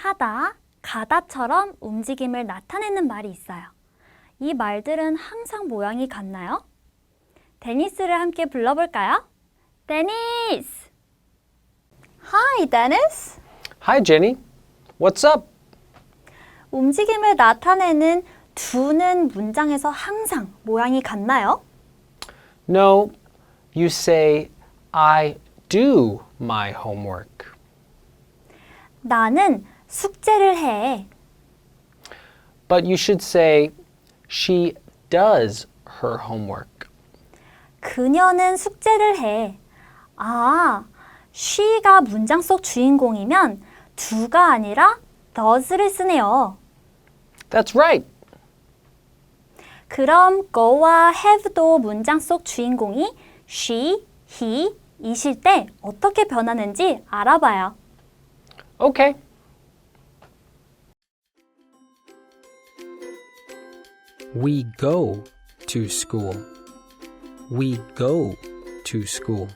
가다, 가다처럼 움직임을 나타내는 말이 있어요. 이 말들은 항상 모양이 같나요? 데니스를 함께 불러볼까요? 데니스! Hi, Dennis! Hi, Jenny. What's up? 움직임을 나타내는 do는 문장에서 항상 모양이 같나요? No, you say, I do my homework. 나는 숙제를 해. But you should say, she does her homework. 그녀는 숙제를 해. 아, she가 문장 속 주인공이면 do가 아니라 does를 쓰네요. That's right. 그럼 go와 have도 문장 속 주인공이 she, he, 이실 때 어떻게 변하는지 알아봐요. Okay. We go to school. We go to school.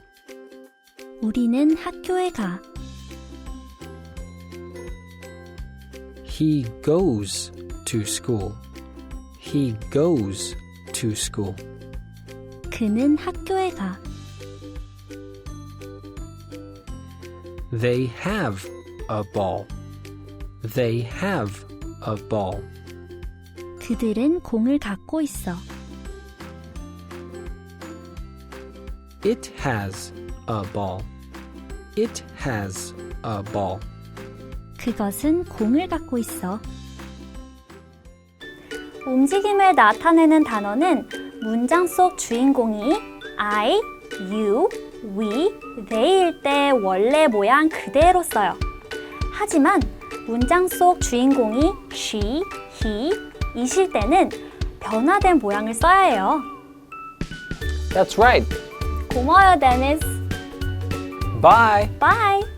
우리는 학교에 가. He goes to school. He goes to school. 그는 학교에 가. They have a ball. They have a ball. 그들은 공을 갖고 있어. It has a ball. It has a ball. 그것은 공을 갖고 있어. 움직임을 나타내는 단어는 문장 속 주인공이 I, you, we, they일 때 원래 모양 그대로 써요. 하지만 문장 속 주인공이 she, he, 이실 때는 변화된 모양을 써야 해요. That's right. 고마워요, 데니스. Bye. Bye.